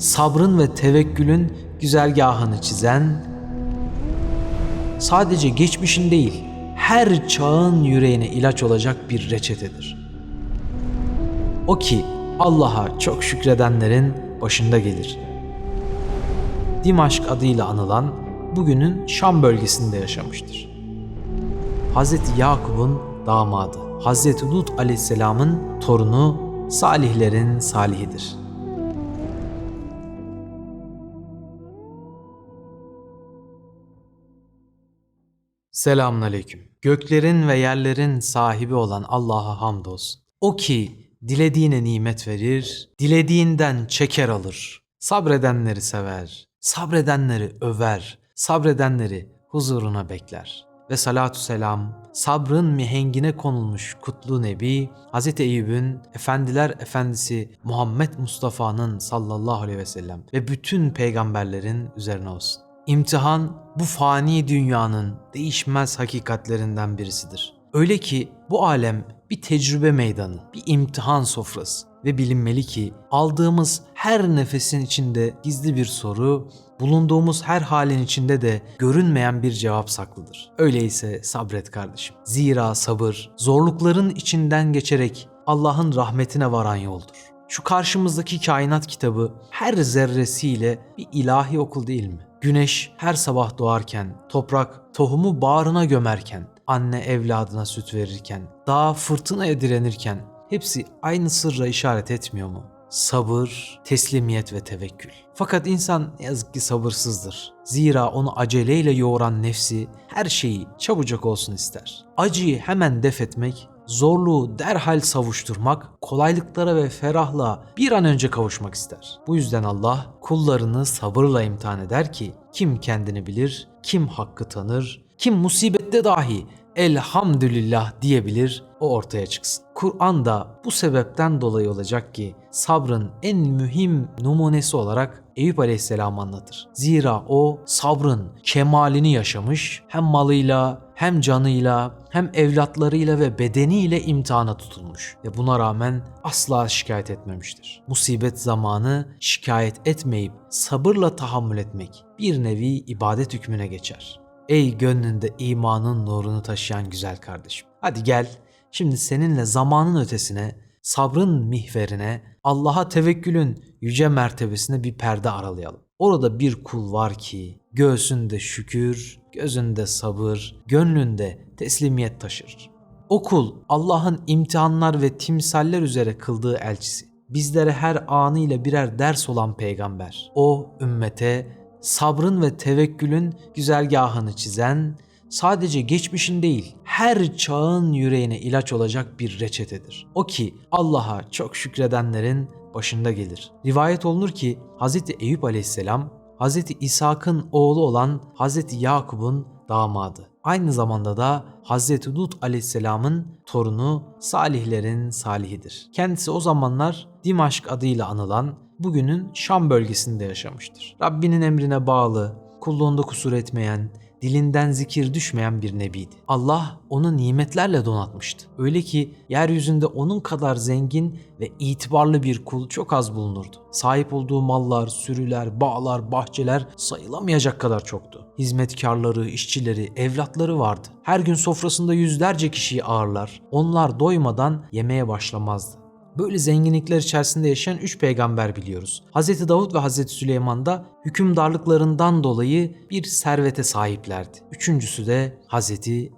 sabrın ve tevekkülün güzergahını çizen, sadece geçmişin değil, her çağın yüreğine ilaç olacak bir reçetedir. O ki Allah'a çok şükredenlerin başında gelir. Dimaşk adıyla anılan bugünün Şam bölgesinde yaşamıştır. Hz. Yakup'un damadı, Hz. Lut aleyhisselamın torunu, salihlerin salihidir. Selamünaleyküm. Göklerin ve yerlerin sahibi olan Allah'a hamdolsun. O ki dilediğine nimet verir, dilediğinden çeker alır. Sabredenleri sever, sabredenleri över, sabredenleri huzuruna bekler. Ve salatu selam, sabrın mihengine konulmuş kutlu nebi, Hz. Eyüp'ün efendiler efendisi Muhammed Mustafa'nın sallallahu aleyhi ve sellem ve bütün peygamberlerin üzerine olsun. İmtihan bu fani dünyanın değişmez hakikatlerinden birisidir. Öyle ki bu alem bir tecrübe meydanı, bir imtihan sofrası ve bilinmeli ki aldığımız her nefesin içinde gizli bir soru, bulunduğumuz her halin içinde de görünmeyen bir cevap saklıdır. Öyleyse sabret kardeşim. Zira sabır zorlukların içinden geçerek Allah'ın rahmetine varan yoldur. Şu karşımızdaki kainat kitabı her zerresiyle bir ilahi okul değil mi? Güneş her sabah doğarken, toprak tohumu bağrına gömerken, anne evladına süt verirken, dağ fırtınaya direnirken hepsi aynı sırra işaret etmiyor mu? Sabır, teslimiyet ve tevekkül. Fakat insan ne yazık ki sabırsızdır. Zira onu aceleyle yoğuran nefsi her şeyi çabucak olsun ister. Acıyı hemen def etmek, zorluğu derhal savuşturmak, kolaylıklara ve ferahlığa bir an önce kavuşmak ister. Bu yüzden Allah kullarını sabırla imtihan eder ki kim kendini bilir, kim hakkı tanır, kim musibette dahi elhamdülillah diyebilir o ortaya çıksın. Kur'an da bu sebepten dolayı olacak ki sabrın en mühim numunesi olarak Eyüp Aleyhisselam anlatır. Zira o sabrın kemalini yaşamış hem malıyla hem canıyla hem evlatlarıyla ve bedeniyle imtihana tutulmuş ve buna rağmen asla şikayet etmemiştir. Musibet zamanı şikayet etmeyip sabırla tahammül etmek bir nevi ibadet hükmüne geçer. Ey gönlünde imanın nurunu taşıyan güzel kardeşim. Hadi gel şimdi seninle zamanın ötesine, sabrın mihverine, Allah'a tevekkülün yüce mertebesine bir perde aralayalım. Orada bir kul var ki göğsünde şükür, gözünde sabır, gönlünde teslimiyet taşır. O kul Allah'ın imtihanlar ve timsaller üzere kıldığı elçisi. Bizlere her anıyla birer ders olan peygamber. O ümmete sabrın ve tevekkülün güzergahını çizen, sadece geçmişin değil, her çağın yüreğine ilaç olacak bir reçetedir. O ki Allah'a çok şükredenlerin başında gelir. Rivayet olunur ki Hz. Eyüp aleyhisselam, Hz. İshak'ın oğlu olan Hz. Yakup'un damadı. Aynı zamanda da Hz. Lut aleyhisselamın torunu salihlerin salihidir. Kendisi o zamanlar Dimaşk adıyla anılan bugünün Şam bölgesinde yaşamıştır. Rabbinin emrine bağlı, kulluğunda kusur etmeyen, dilinden zikir düşmeyen bir nebiydi. Allah onu nimetlerle donatmıştı. Öyle ki yeryüzünde onun kadar zengin ve itibarlı bir kul çok az bulunurdu. Sahip olduğu mallar, sürüler, bağlar, bahçeler sayılamayacak kadar çoktu. Hizmetkarları, işçileri, evlatları vardı. Her gün sofrasında yüzlerce kişiyi ağırlar. Onlar doymadan yemeye başlamazdı. Böyle zenginlikler içerisinde yaşayan üç peygamber biliyoruz. Hz. Davut ve Hz. Süleyman da hükümdarlıklarından dolayı bir servete sahiplerdi. Üçüncüsü de Hz.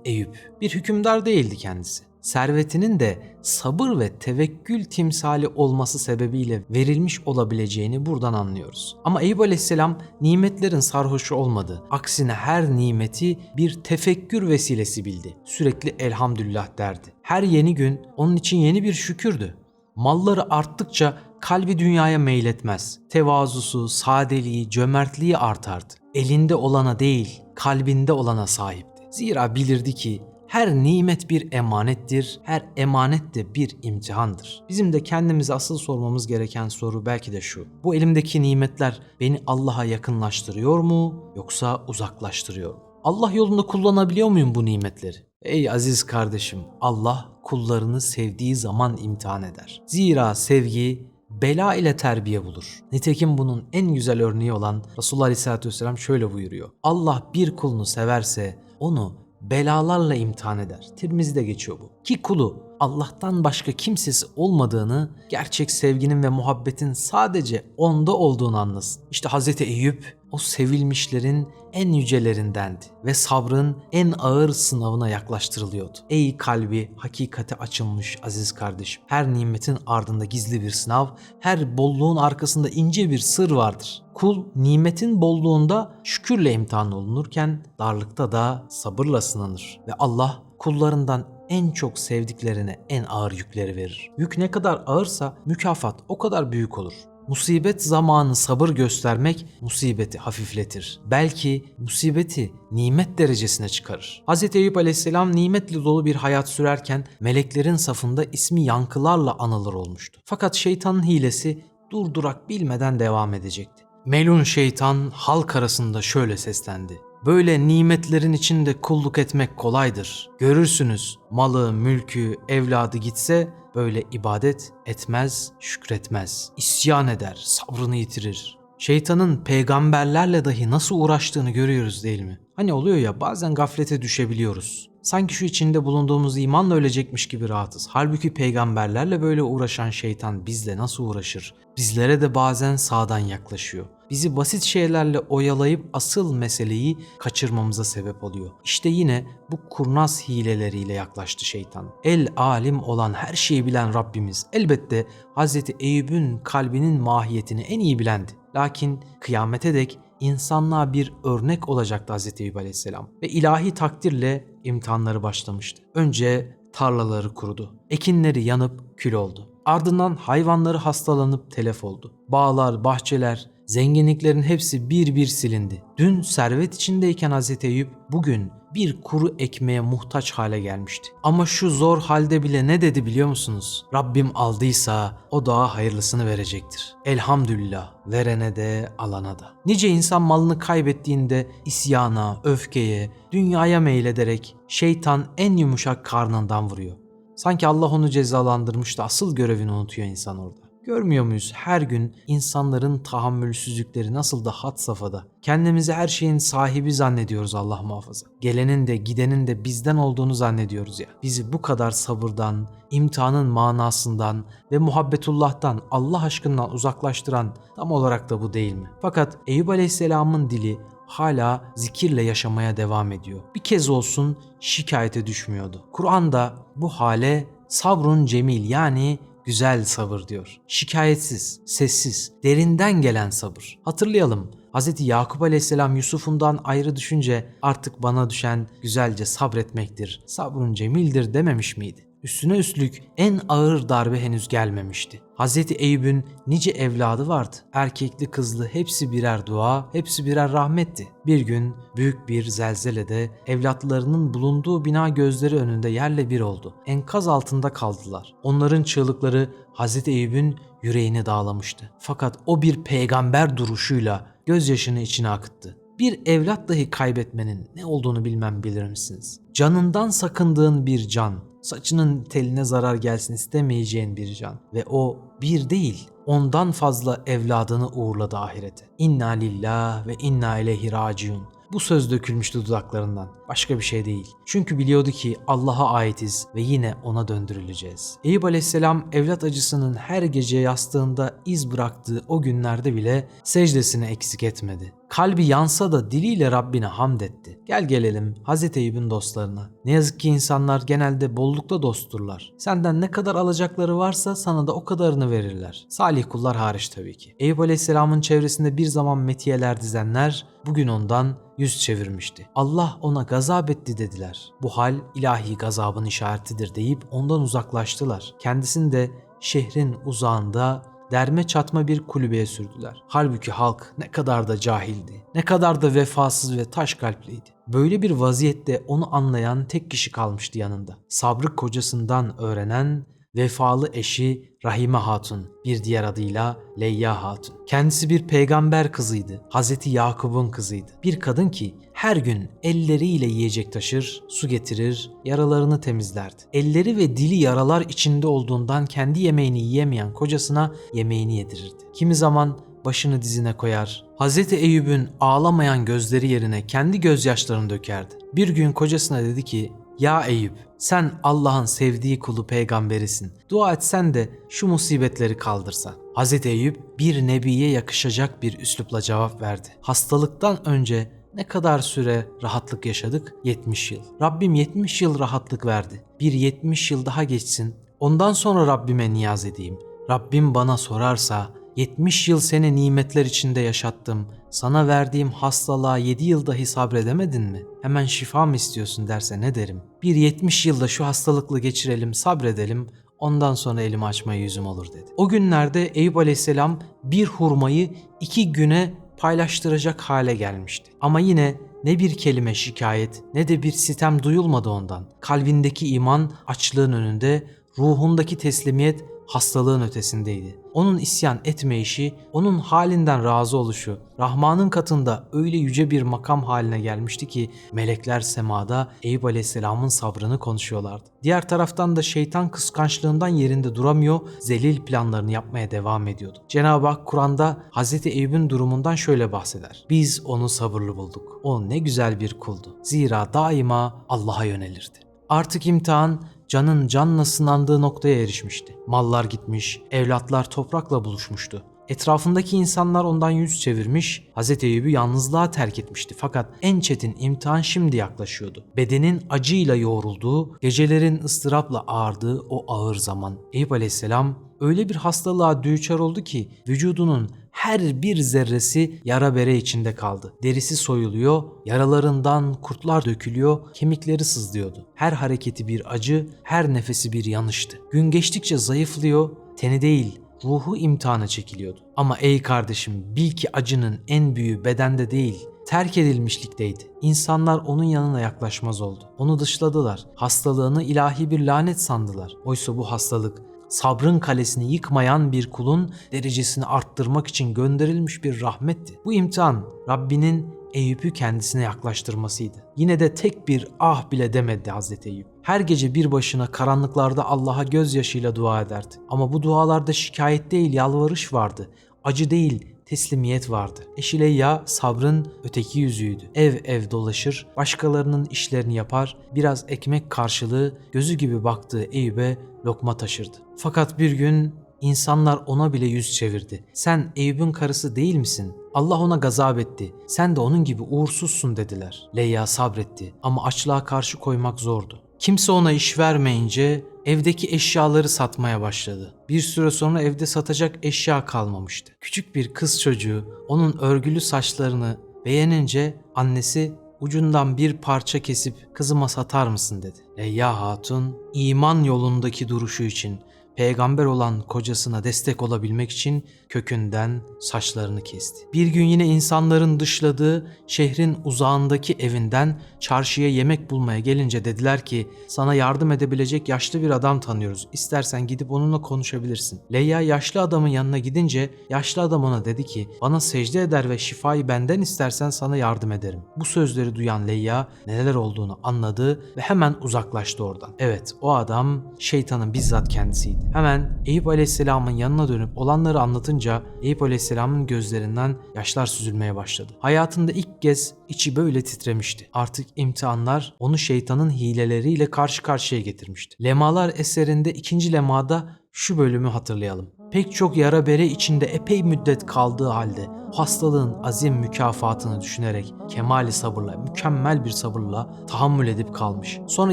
Eyüp. Bir hükümdar değildi kendisi. Servetinin de sabır ve tevekkül timsali olması sebebiyle verilmiş olabileceğini buradan anlıyoruz. Ama Eyüp Aleyhisselam nimetlerin sarhoşu olmadı. Aksine her nimeti bir tefekkür vesilesi bildi. Sürekli elhamdülillah derdi. Her yeni gün onun için yeni bir şükürdü. Malları arttıkça kalbi dünyaya meyletmez. Tevazusu, sadeliği, cömertliği artardı. Elinde olana değil, kalbinde olana sahipti. Zira bilirdi ki her nimet bir emanettir, her emanet de bir imtihandır. Bizim de kendimize asıl sormamız gereken soru belki de şu. Bu elimdeki nimetler beni Allah'a yakınlaştırıyor mu yoksa uzaklaştırıyor mu? Allah yolunda kullanabiliyor muyum bu nimetleri? Ey aziz kardeşim, Allah kullarını sevdiği zaman imtihan eder. Zira sevgi bela ile terbiye bulur. Nitekim bunun en güzel örneği olan Resulullah Aleyhisselatü Vesselam şöyle buyuruyor. Allah bir kulunu severse onu belalarla imtihan eder. Tirmizi'de geçiyor bu. Ki kulu Allah'tan başka kimsesi olmadığını, gerçek sevginin ve muhabbetin sadece onda olduğunu anlasın. İşte Hz. Eyüp o sevilmişlerin en yücelerindendi ve sabrın en ağır sınavına yaklaştırılıyordu. Ey kalbi hakikate açılmış aziz kardeşim. Her nimetin ardında gizli bir sınav, her bolluğun arkasında ince bir sır vardır. Kul nimetin bolluğunda şükürle imtihan olunurken darlıkta da sabırla sınanır ve Allah kullarından en çok sevdiklerine en ağır yükleri verir. Yük ne kadar ağırsa mükafat o kadar büyük olur. Musibet zamanı sabır göstermek musibeti hafifletir. Belki musibeti nimet derecesine çıkarır. Hz. Eyüp aleyhisselam nimetle dolu bir hayat sürerken meleklerin safında ismi yankılarla anılır olmuştu. Fakat şeytanın hilesi durdurak bilmeden devam edecekti. Melun şeytan halk arasında şöyle seslendi. Böyle nimetlerin içinde kulluk etmek kolaydır. Görürsünüz malı, mülkü, evladı gitse böyle ibadet etmez, şükretmez. İsyan eder, sabrını yitirir. Şeytanın peygamberlerle dahi nasıl uğraştığını görüyoruz değil mi? Hani oluyor ya bazen gaflete düşebiliyoruz. Sanki şu içinde bulunduğumuz imanla ölecekmiş gibi rahatız. Halbuki peygamberlerle böyle uğraşan şeytan bizle nasıl uğraşır? Bizlere de bazen sağdan yaklaşıyor. Bizi basit şeylerle oyalayıp asıl meseleyi kaçırmamıza sebep oluyor. İşte yine bu kurnaz hileleriyle yaklaştı şeytan. El alim olan her şeyi bilen Rabbimiz elbette Hz. Eyüp'ün kalbinin mahiyetini en iyi bilendi. Lakin kıyamete dek insanlığa bir örnek olacaktı Hz. Eyüp Aleyhisselam. Ve ilahi takdirle imtihanları başlamıştı. Önce tarlaları kurudu. Ekinleri yanıp kül oldu. Ardından hayvanları hastalanıp telef oldu. Bağlar, bahçeler, zenginliklerin hepsi bir bir silindi. Dün servet içindeyken Hz. Eyüp bugün bir kuru ekmeğe muhtaç hale gelmişti. Ama şu zor halde bile ne dedi biliyor musunuz? Rabbim aldıysa o daha hayırlısını verecektir. Elhamdülillah verene de alana da. Nice insan malını kaybettiğinde isyana, öfkeye, dünyaya meylederek şeytan en yumuşak karnından vuruyor. Sanki Allah onu cezalandırmış da asıl görevini unutuyor insan orada. Görmüyor muyuz her gün insanların tahammülsüzlükleri nasıl da had safhada. Kendimizi her şeyin sahibi zannediyoruz Allah muhafaza. Gelenin de gidenin de bizden olduğunu zannediyoruz ya. Bizi bu kadar sabırdan, imtihanın manasından ve muhabbetullah'tan Allah aşkından uzaklaştıran tam olarak da bu değil mi? Fakat Eyüp Aleyhisselam'ın dili hala zikirle yaşamaya devam ediyor. Bir kez olsun şikayete düşmüyordu. Kur'an'da bu hale sabrun cemil yani güzel sabır diyor. Şikayetsiz, sessiz, derinden gelen sabır. Hatırlayalım. Hz. Yakup aleyhisselam Yusuf'undan ayrı düşünce artık bana düşen güzelce sabretmektir, sabrun cemildir dememiş miydi? Üstüne üstlük en ağır darbe henüz gelmemişti. Hz. Eyüp'ün nice evladı vardı. Erkekli kızlı hepsi birer dua, hepsi birer rahmetti. Bir gün büyük bir zelzelede evlatlarının bulunduğu bina gözleri önünde yerle bir oldu. Enkaz altında kaldılar. Onların çığlıkları Hz. Eyüp'ün yüreğini dağlamıştı. Fakat o bir peygamber duruşuyla gözyaşını içine akıttı. Bir evlat dahi kaybetmenin ne olduğunu bilmem bilir misiniz? Canından sakındığın bir can, saçının teline zarar gelsin istemeyeceğin bir can ve o bir değil ondan fazla evladını uğurladı ahirete. İnna lillah ve inna ileyhi raciun. Bu söz dökülmüştü dudaklarından. Başka bir şey değil. Çünkü biliyordu ki Allah'a aitiz ve yine ona döndürüleceğiz. Eyüp aleyhisselam evlat acısının her gece yastığında iz bıraktığı o günlerde bile secdesini eksik etmedi. Kalbi yansa da diliyle Rabbine hamd etti. Gel gelelim Hz. Eyüp'ün dostlarına. Ne yazık ki insanlar genelde bollukta dostturlar. Senden ne kadar alacakları varsa sana da o kadarını verirler. Salih kullar hariç tabii ki. Eyüp Aleyhisselam'ın çevresinde bir zaman metiyeler dizenler bugün ondan yüz çevirmişti. Allah ona gazap etti dediler. Bu hal ilahi gazabın işaretidir deyip ondan uzaklaştılar. Kendisini de şehrin uzağında derme çatma bir kulübeye sürdüler. Halbuki halk ne kadar da cahildi, ne kadar da vefasız ve taş kalpliydi. Böyle bir vaziyette onu anlayan tek kişi kalmıştı yanında. Sabrı kocasından öğrenen Vefalı eşi Rahime Hatun, bir diğer adıyla Leyya Hatun. Kendisi bir peygamber kızıydı. Hazreti Yakup'un kızıydı. Bir kadın ki her gün elleriyle yiyecek taşır, su getirir, yaralarını temizlerdi. Elleri ve dili yaralar içinde olduğundan kendi yemeğini yiyemeyen kocasına yemeğini yedirirdi. Kimi zaman başını dizine koyar. Hazreti Eyüp'ün ağlamayan gözleri yerine kendi gözyaşlarını dökerdi. Bir gün kocasına dedi ki, ya Eyüp, sen Allah'ın sevdiği kulu peygamberisin. Dua etsen de şu musibetleri kaldırsan. Hazreti Eyüp bir nebiye yakışacak bir üslupla cevap verdi. Hastalıktan önce ne kadar süre rahatlık yaşadık? 70 yıl. Rabbim 70 yıl rahatlık verdi. Bir 70 yıl daha geçsin. Ondan sonra Rabbime niyaz edeyim. Rabbim bana sorarsa 70 yıl seni nimetler içinde yaşattım. Sana verdiğim hastalığa 7 yıl dahi sabredemedin mi? Hemen şifa mı istiyorsun derse ne derim? Bir 70 yılda şu hastalıklı geçirelim, sabredelim. Ondan sonra elimi açmaya yüzüm olur dedi. O günlerde Eyüp Aleyhisselam bir hurmayı iki güne paylaştıracak hale gelmişti. Ama yine ne bir kelime şikayet ne de bir sitem duyulmadı ondan. Kalbindeki iman açlığın önünde, ruhundaki teslimiyet hastalığın ötesindeydi. Onun isyan etmeyişi, onun halinden razı oluşu, Rahman'ın katında öyle yüce bir makam haline gelmişti ki melekler semada Eyüp Aleyhisselam'ın sabrını konuşuyorlardı. Diğer taraftan da şeytan kıskançlığından yerinde duramıyor, zelil planlarını yapmaya devam ediyordu. Cenab-ı Hak Kur'an'da Hz. Eyüp'ün durumundan şöyle bahseder. Biz onu sabırlı bulduk. O ne güzel bir kuldu. Zira daima Allah'a yönelirdi. Artık imtihan canın canla sınandığı noktaya erişmişti. Mallar gitmiş, evlatlar toprakla buluşmuştu. Etrafındaki insanlar ondan yüz çevirmiş, Hz. Eyüp'ü yalnızlığa terk etmişti. Fakat en çetin imtihan şimdi yaklaşıyordu. Bedenin acıyla yoğrulduğu, gecelerin ıstırapla ağardığı o ağır zaman. Eyüp aleyhisselam öyle bir hastalığa düçar oldu ki vücudunun her bir zerresi yara bere içinde kaldı. Derisi soyuluyor, yaralarından kurtlar dökülüyor, kemikleri sızlıyordu. Her hareketi bir acı, her nefesi bir yanıştı. Gün geçtikçe zayıflıyor, teni değil ruhu imtihana çekiliyordu. Ama ey kardeşim bil ki acının en büyüğü bedende değil, terk edilmişlikteydi. İnsanlar onun yanına yaklaşmaz oldu. Onu dışladılar. Hastalığını ilahi bir lanet sandılar. Oysa bu hastalık sabrın kalesini yıkmayan bir kulun derecesini arttırmak için gönderilmiş bir rahmetti. Bu imtihan Rabbinin Eyüp'ü kendisine yaklaştırmasıydı. Yine de tek bir ah bile demedi Hazreti Eyüp. Her gece bir başına karanlıklarda Allah'a gözyaşıyla dua ederdi. Ama bu dualarda şikayet değil yalvarış vardı. Acı değil teslimiyet vardı. Eşi Leyla sabrın öteki yüzüydü. Ev ev dolaşır, başkalarının işlerini yapar, biraz ekmek karşılığı gözü gibi baktığı Eyüp'e lokma taşırdı. Fakat bir gün insanlar ona bile yüz çevirdi. Sen Eyüp'ün karısı değil misin? Allah ona gazap etti. Sen de onun gibi uğursuzsun dediler. Leyla sabretti ama açlığa karşı koymak zordu. Kimse ona iş vermeyince evdeki eşyaları satmaya başladı. Bir süre sonra evde satacak eşya kalmamıştı. Küçük bir kız çocuğu onun örgülü saçlarını beğenince annesi ucundan bir parça kesip kızıma satar mısın dedi. Leyla Hatun iman yolundaki duruşu için peygamber olan kocasına destek olabilmek için kökünden saçlarını kesti. Bir gün yine insanların dışladığı şehrin uzağındaki evinden çarşıya yemek bulmaya gelince dediler ki sana yardım edebilecek yaşlı bir adam tanıyoruz. İstersen gidip onunla konuşabilirsin. Leyla yaşlı adamın yanına gidince yaşlı adam ona dedi ki bana secde eder ve şifayı benden istersen sana yardım ederim. Bu sözleri duyan Leyla neler olduğunu anladı ve hemen uzaklaştı oradan. Evet o adam şeytanın bizzat kendisiydi. Hemen Eyüp Aleyhisselam'ın yanına dönüp olanları anlatınca Eyüp Aleyhisselam'ın gözlerinden yaşlar süzülmeye başladı. Hayatında ilk kez içi böyle titremişti. Artık imtihanlar onu şeytanın hileleriyle karşı karşıya getirmişti. Lemalar eserinde ikinci lemada şu bölümü hatırlayalım. Pek çok yara bere içinde epey müddet kaldığı halde hastalığın azim mükafatını düşünerek kemali sabırla, mükemmel bir sabırla tahammül edip kalmış. Sonra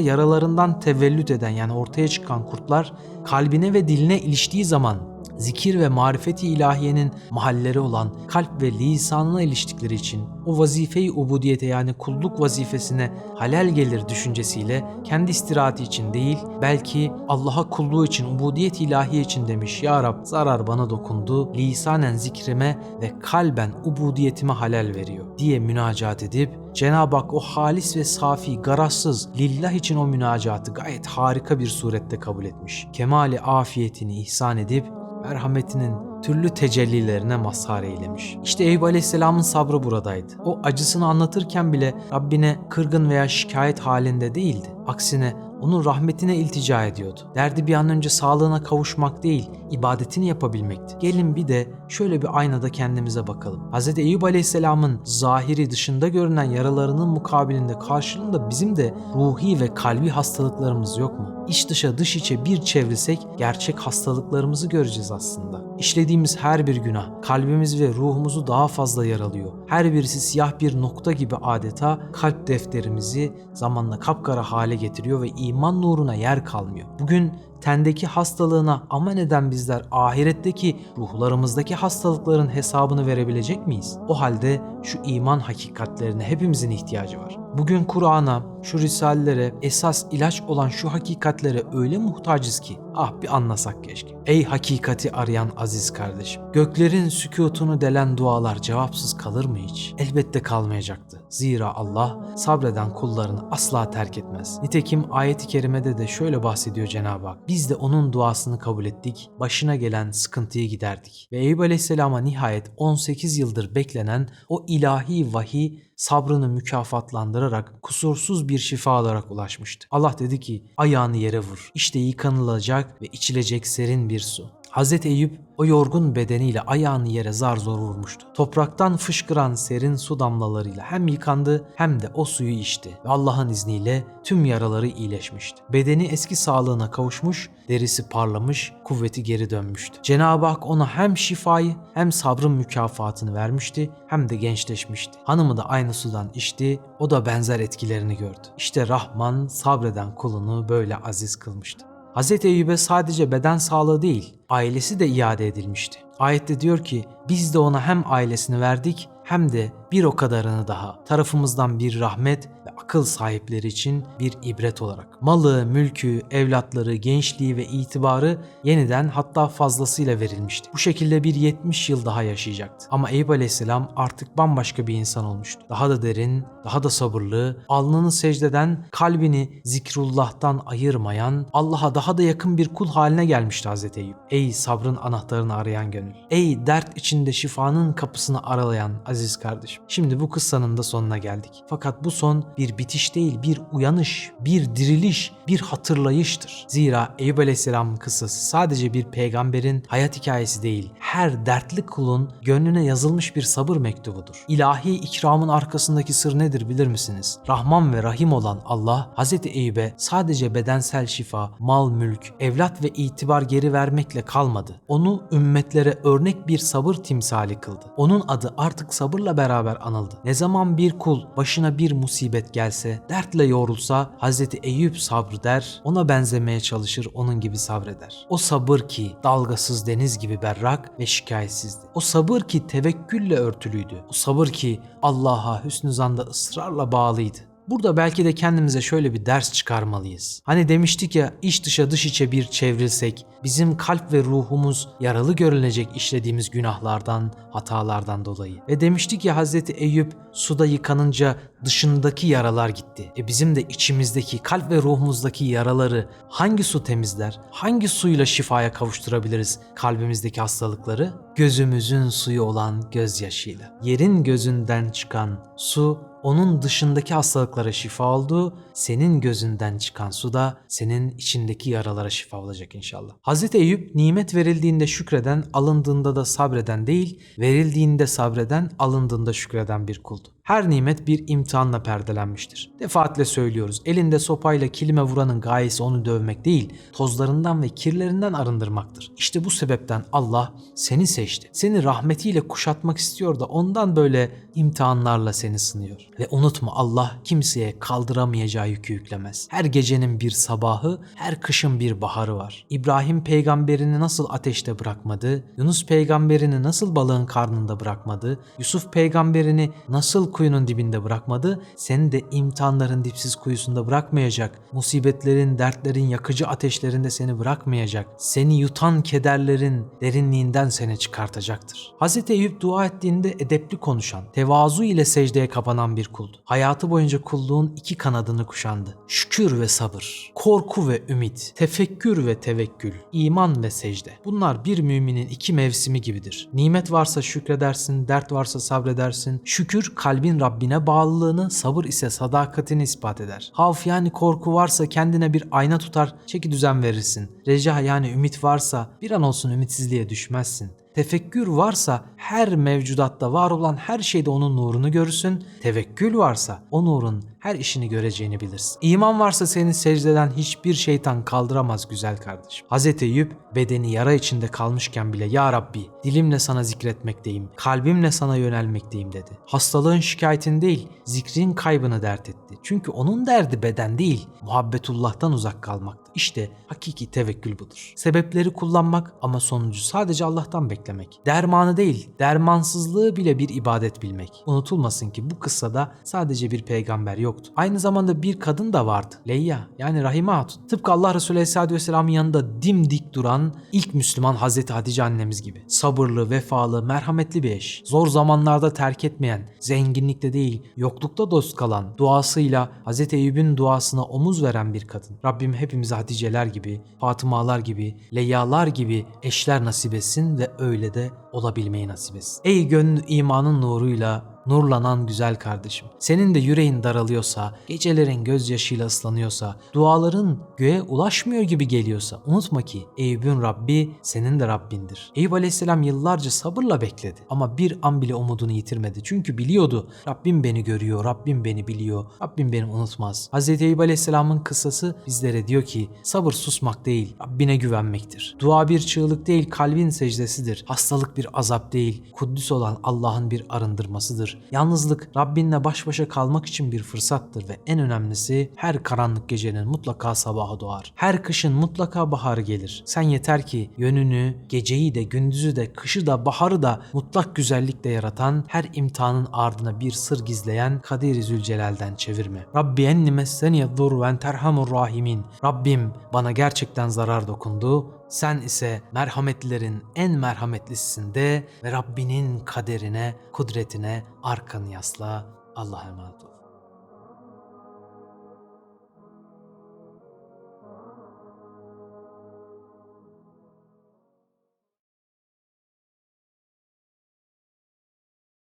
yaralarından tevellüt eden yani ortaya çıkan kurtlar kalbine ve diline iliştiği zaman zikir ve marifeti ilahiyenin mahalleri olan kalp ve lisanına iliştikleri için o vazifeyi ubudiyete yani kulluk vazifesine halal gelir düşüncesiyle kendi istirahati için değil belki Allah'a kulluğu için ubudiyet ilahiye için demiş Ya Rab zarar bana dokundu lisanen zikrime ve kalben ubudiyetime halal veriyor diye münacat edip Cenab-ı Hak o halis ve safi, garazsız, lillah için o münacatı gayet harika bir surette kabul etmiş. Kemali afiyetini ihsan edip merhametinin türlü tecellilerine mazhar eylemiş. İşte Eyüp Aleyhisselam'ın sabrı buradaydı. O acısını anlatırken bile Rabbine kırgın veya şikayet halinde değildi. Aksine onun rahmetine iltica ediyordu. Derdi bir an önce sağlığına kavuşmak değil, ibadetini yapabilmekti. Gelin bir de şöyle bir aynada kendimize bakalım. Hz. Eyüp Aleyhisselam'ın zahiri dışında görünen yaralarının mukabilinde karşılığında bizim de ruhi ve kalbi hastalıklarımız yok mu? İç dışa dış içe bir çevrilsek gerçek hastalıklarımızı göreceğiz aslında. İşlediğimiz her bir günah kalbimiz ve ruhumuzu daha fazla yaralıyor. Her birisi siyah bir nokta gibi adeta kalp defterimizi zamanla kapkara hale getiriyor ve iman nuruna yer kalmıyor. Bugün tendeki hastalığına aman eden bizler ahiretteki ruhlarımızdaki hastalıkların hesabını verebilecek miyiz? O halde şu iman hakikatlerine hepimizin ihtiyacı var. Bugün Kur'an'a, şu risalelere, esas ilaç olan şu hakikatlere öyle muhtacız ki ah bir anlasak keşke. Ey hakikati arayan aziz kardeşim. Göklerin sükutunu delen dualar cevapsız kalır mı hiç? Elbette kalmayacaktı. Zira Allah sabreden kullarını asla terk etmez. Nitekim ayeti kerimede de şöyle bahsediyor Cenab-ı Hak. Biz de onun duasını kabul ettik, başına gelen sıkıntıyı giderdik. Ve Eyüp Aleyhisselam'a nihayet 18 yıldır beklenen o ilahi vahiy sabrını mükafatlandırarak kusursuz bir şifa olarak ulaşmıştı. Allah dedi ki ayağını yere vur. İşte yıkanılacak ve içilecek serin bir su. Hz. Eyüp o yorgun bedeniyle ayağını yere zar zor vurmuştu. Topraktan fışkıran serin su damlalarıyla hem yıkandı hem de o suyu içti ve Allah'ın izniyle tüm yaraları iyileşmişti. Bedeni eski sağlığına kavuşmuş, derisi parlamış, kuvveti geri dönmüştü. Cenab-ı Hak ona hem şifayı hem sabrın mükafatını vermişti hem de gençleşmişti. Hanımı da aynı sudan içti, o da benzer etkilerini gördü. İşte Rahman sabreden kulunu böyle aziz kılmıştı. Hz. Eyüp'e sadece beden sağlığı değil, ailesi de iade edilmişti. Ayette diyor ki biz de ona hem ailesini verdik hem de bir o kadarını daha tarafımızdan bir rahmet ve akıl sahipleri için bir ibret olarak. Malı, mülkü, evlatları, gençliği ve itibarı yeniden hatta fazlasıyla verilmişti. Bu şekilde bir 70 yıl daha yaşayacaktı. Ama Eyüp Aleyhisselam artık bambaşka bir insan olmuştu. Daha da derin, daha da sabırlı, alnını secdeden, kalbini zikrullah'tan ayırmayan, Allah'a daha da yakın bir kul haline gelmişti Hazreti Eyüp. Ey sabrın anahtarını arayan gönül. Ey dert içinde şifanın kapısını aralayan aziz kardeşim. Şimdi bu kıssanın da sonuna geldik. Fakat bu son bir bitiş değil, bir uyanış, bir diriliş, bir hatırlayıştır. Zira Eyüp Aleyhisselam kıssası sadece bir peygamberin hayat hikayesi değil, her dertli kulun gönlüne yazılmış bir sabır mektubudur. İlahi ikramın arkasındaki sır nedir bilir misiniz? Rahman ve Rahim olan Allah, Hz. Eyüp'e sadece bedensel şifa, mal mülk, evlat ve itibar geri vermekle kalmadı. Onu ümmetlere örnek bir sabır timsali kıldı. Onun adı artık sabırla beraber anıldı. Ne zaman bir kul başına bir musibet gelse, dertle yoğrulsa Hz. Eyüp sabrı der, ona benzemeye çalışır, onun gibi sabreder. O sabır ki dalgasız deniz gibi berrak ve şikayetsizdi. O sabır ki tevekkülle örtülüydü. O sabır ki Allah'a hüsnü zanda ısrarla bağlıydı. Burada belki de kendimize şöyle bir ders çıkarmalıyız. Hani demiştik ya iç dışa dış içe bir çevrilsek bizim kalp ve ruhumuz yaralı görünecek işlediğimiz günahlardan, hatalardan dolayı. Ve demiştik ya Hazreti Eyüp suda yıkanınca dışındaki yaralar gitti. E bizim de içimizdeki kalp ve ruhumuzdaki yaraları hangi su temizler? Hangi suyla şifaya kavuşturabiliriz kalbimizdeki hastalıkları? Gözümüzün suyu olan gözyaşıyla. Yerin gözünden çıkan su onun dışındaki hastalıklara şifa oldu. Senin gözünden çıkan su da senin içindeki yaralara şifa olacak inşallah. Hazreti Eyüp nimet verildiğinde şükreden, alındığında da sabreden değil, verildiğinde sabreden, alındığında şükreden bir kuldu. Her nimet bir imtihanla perdelenmiştir. Defaatle söylüyoruz. Elinde sopayla kilime vuranın gayesi onu dövmek değil, tozlarından ve kirlerinden arındırmaktır. İşte bu sebepten Allah seni seçti. Seni rahmetiyle kuşatmak istiyor da ondan böyle imtihanlarla seni sınıyor. Ve unutma Allah kimseye kaldıramayacağı yükü yüklemez. Her gecenin bir sabahı, her kışın bir baharı var. İbrahim peygamberini nasıl ateşte bırakmadı, Yunus peygamberini nasıl balığın karnında bırakmadı, Yusuf peygamberini nasıl kuyunun dibinde bırakmadı, seni de imtihanların dipsiz kuyusunda bırakmayacak. Musibetlerin, dertlerin yakıcı ateşlerinde seni bırakmayacak. Seni yutan kederlerin derinliğinden seni çıkartacaktır. Hz. Eyüp dua ettiğinde edepli konuşan, tevazu ile secdeye kapanan bir kuldu. Hayatı boyunca kulluğun iki kanadını kuşandı. Şükür ve sabır, korku ve ümit, tefekkür ve tevekkül, iman ve secde. Bunlar bir müminin iki mevsimi gibidir. Nimet varsa şükredersin, dert varsa sabredersin. Şükür kalbin Rabbine bağlılığını, sabır ise sadakatini ispat eder. Havf yani korku varsa kendine bir ayna tutar, çeki düzen verirsin. Reca yani ümit varsa bir an olsun ümitsizliğe düşmezsin. Tefekkür varsa her mevcudatta var olan her şeyde onun nurunu görürsün. Tevekkül varsa o nurun her işini göreceğini bilirsin. İman varsa seni secdeden hiçbir şeytan kaldıramaz güzel kardeşim. Hz. Eyüp bedeni yara içinde kalmışken bile Ya Rabbi dilimle sana zikretmekteyim, kalbimle sana yönelmekteyim dedi. Hastalığın şikayetin değil, zikrin kaybını dert etti. Çünkü onun derdi beden değil, muhabbetullah'tan uzak kalmaktı. İşte hakiki tevekkül budur. Sebepleri kullanmak ama sonucu sadece Allah'tan beklemek. Dermanı değil, dermansızlığı bile bir ibadet bilmek. Unutulmasın ki bu kıssada sadece bir peygamber yoktu. Aynı zamanda bir kadın da vardı. Leyya yani Rahime Hatun. Tıpkı Allah Resulü Aleyhisselatü Vesselam'ın yanında dimdik duran ilk Müslüman Hazreti Hatice annemiz gibi. Sabırlı, vefalı, merhametli bir eş. Zor zamanlarda terk etmeyen, zenginlikte değil, yoklukta dost kalan, duasıyla Hazreti Eyüp'ün duasına omuz veren bir kadın. Rabbim hepimize Haticeler gibi, Fatımalar gibi, Leyyalar gibi eşler nasip etsin ve öyle de olabilmeyi nasip etsin. Ey gönlü imanın nuruyla nurlanan güzel kardeşim. Senin de yüreğin daralıyorsa, gecelerin gözyaşıyla ıslanıyorsa, duaların göğe ulaşmıyor gibi geliyorsa unutma ki Eyüp'ün Rabbi senin de Rabbindir. Eyüp Aleyhisselam yıllarca sabırla bekledi ama bir an bile umudunu yitirmedi. Çünkü biliyordu Rabbim beni görüyor, Rabbim beni biliyor, Rabbim beni unutmaz. Hz. Eyüp Aleyhisselam'ın kıssası bizlere diyor ki sabır susmak değil, Rabbine güvenmektir. Dua bir çığlık değil, kalbin secdesidir. Hastalık bir azap değil, Kuddüs olan Allah'ın bir arındırmasıdır. Yalnızlık Rabbinle baş başa kalmak için bir fırsattır ve en önemlisi her karanlık gecenin mutlaka sabahı doğar. Her kışın mutlaka baharı gelir. Sen yeter ki yönünü, geceyi de, gündüzü de, kışı da, baharı da mutlak güzellikle yaratan, her imtihanın ardına bir sır gizleyen Kadir-i Zülcelal'den çevirme. Rabbi enni messeni dur ve enterhamur rahimin. Rabbim bana gerçekten zarar dokundu. Sen ise merhametlilerin en merhametlisisin de ve Rabbinin kaderine, kudretine arkanı yasla. Allah'a emanet ol.